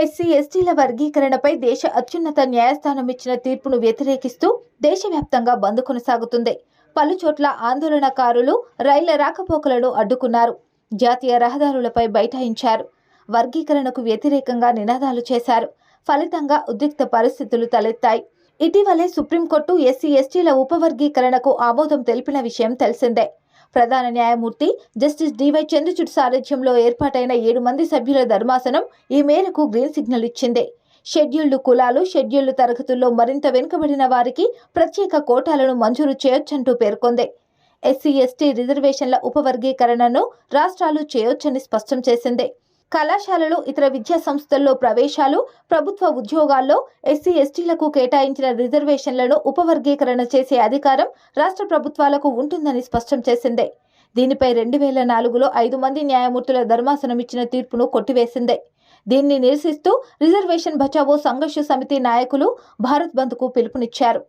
SC ఎస్టీల వర్గీకరణపై దేశ అత్యున్నత న్యాయస్థానం ఇచ్చిన తీర్పును వ్యతిరేకిస్తూ దేశవ్యాప్తంగా బంద్ కొనసాగుతుంది. పలుచోట్ల ఆందోళనకారులు రైళ్ళ రాకపోకలను అడ్డుకున్నారు. జాతీయ రహదారులపై బైఠాయించారు. వర్గీకరణకు వ్యతిరేకంగా నినాదాలు చేశారు. ఫలితంగా ఉద్రిక్త పరిస్థితులు తలెత్తాయి. ఇటీవలే సుప్రీంకోర్టు ఎస్సీ ఎస్టీల ఉపవర్గీకరణకు ఆమోదం తెలిపిన విషయం తెలిసిందే. ప్రధాన న్యాయమూర్తి జస్టిస్ డివై చంద్రచూడ్ సారథ్యంలో ఏర్పాటైన ఏడు మంది సభ్యుల ధర్మాసనం ఈ మేరకు గ్రీన్ సిగ్నల్ ఇచ్చింది. షెడ్యూల్డ్ కులాలు షెడ్యూల్డ్ తరగతుల్లో మరింత వెనుకబడిన వారికి ప్రత్యేక కోటాలను మంజూరు చేయొచ్చంటూ పేర్కొంది. ఎస్సీ ఎస్టీ రిజర్వేషన్ల ఉపవర్గీకరణను రాష్ట్రాలు చేయొచ్చని స్పష్టం చేసింది. కళాశాలలు ఇతర విద్యా సంస్థల్లో ప్రవేశాలు ప్రభుత్వ ఉద్యోగాల్లో ఎస్సీ ఎస్టీలకు కేటాయించిన రిజర్వేషన్లను ఉపవర్గీకరణ చేసే అధికారం రాష్ట్ర ప్రభుత్వాలకు ఉంటుందని స్పష్టం చేసింది. దీనిపై రెండు వేల నాలుగులో ఐదు మంది న్యాయమూర్తుల ధర్మాసనం ఇచ్చిన తీర్పును కొట్టివేసింది. దీన్ని నిరసిస్తూ రిజర్వేషన్ బచావో సంఘర్ష సమితి నాయకులు భారత్ బంద్కు పిలుపునిచ్చారు.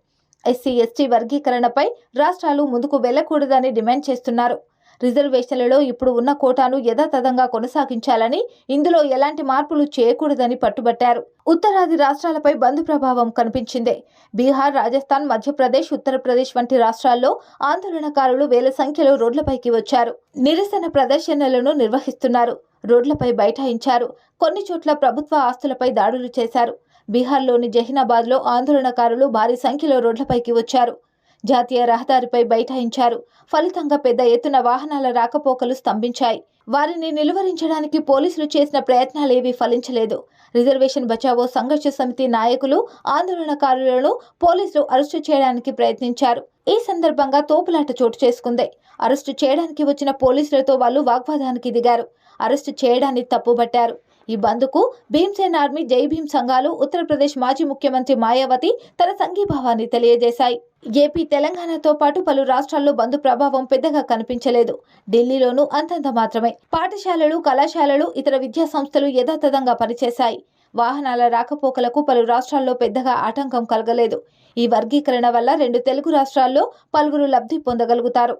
ఎస్సీ ఎస్టీ వర్గీకరణపై రాష్ట్రాలు ముందుకు వెళ్ళకూడదని డిమాండ్ చేస్తున్నారు. రిజర్వేషన్లలో ఇప్పుడు ఉన్న కోటాను యథాతథంగా కొనసాగించాలని ఇందులో ఎలాంటి మార్పులు చేయకూడదని పట్టుబట్టారు. ఉత్తరాది రాష్ట్రాలపై బంద్ ప్రభావం కనిపించింది. బీహార్ రాజస్థాన్ మధ్యప్రదేశ్ ఉత్తరప్రదేశ్ వంటి రాష్ట్రాల్లో ఆందోళనకారులు వేల సంఖ్యలో రోడ్లపైకి వచ్చారు. నిరసన ప్రదర్శనలను నిర్వహిస్తున్నారు. రోడ్లపై బైఠాయించారు. కొన్ని చోట్ల ప్రభుత్వ ఆస్తులపై దాడులు చేశారు. బీహార్లోని జహీనాబాద్లో ఆందోళనకారులు భారీ సంఖ్యలో రోడ్లపైకి వచ్చారు. జాతీయ రహదారిపై బైఠాయించారు. ఫలితంగా పెద్ద ఎత్తున వాహనాల రాకపోకలు స్తంభించాయి. వారిని నిలువరించడానికి పోలీసులు చేసిన ప్రయత్నాలేవీ ఫలించలేదు. రిజర్వేషన్ బచావో సంఘర్ష సమితి నాయకులు ఆందోళనకారులను పోలీసులు అరెస్టు చేయడానికి ప్రయత్నించారు. ఈ సందర్భంగా తోపులాట చోటు చేసుకుంది. అరెస్టు చేయడానికి వచ్చిన పోలీసులతో వాళ్ళు వాగ్వాదానికి దిగారు. అరెస్టు చేయడాన్ని తప్పుబట్టారు. ఈ బంద్కు భీమ్సేన్ ఆర్మీ జై భీమ్ సంఘాలు ఉత్తరప్రదేశ్ మాజీ ముఖ్యమంత్రి మాయావతి తన సంఘీభావాన్ని తెలియజేశాయి. ఏపీ తెలంగాణతో పాటు పలు రాష్ట్రాల్లో బంద్ ప్రభావం పెద్దగా కనిపించలేదు. ఢిల్లీలోనూ అంతంత మాత్రమే. పాఠశాలలు కళాశాలలు ఇతర విద్యా సంస్థలు యథాతథంగా పనిచేశాయి. వాహనాల రాకపోకలకు పలు రాష్ట్రాల్లో పెద్దగా ఆటంకం కలగలేదు. ఈ వర్గీకరణ వల్ల రెండు తెలుగు రాష్ట్రాల్లో పలువురు లబ్ధి పొందగలుగుతారు.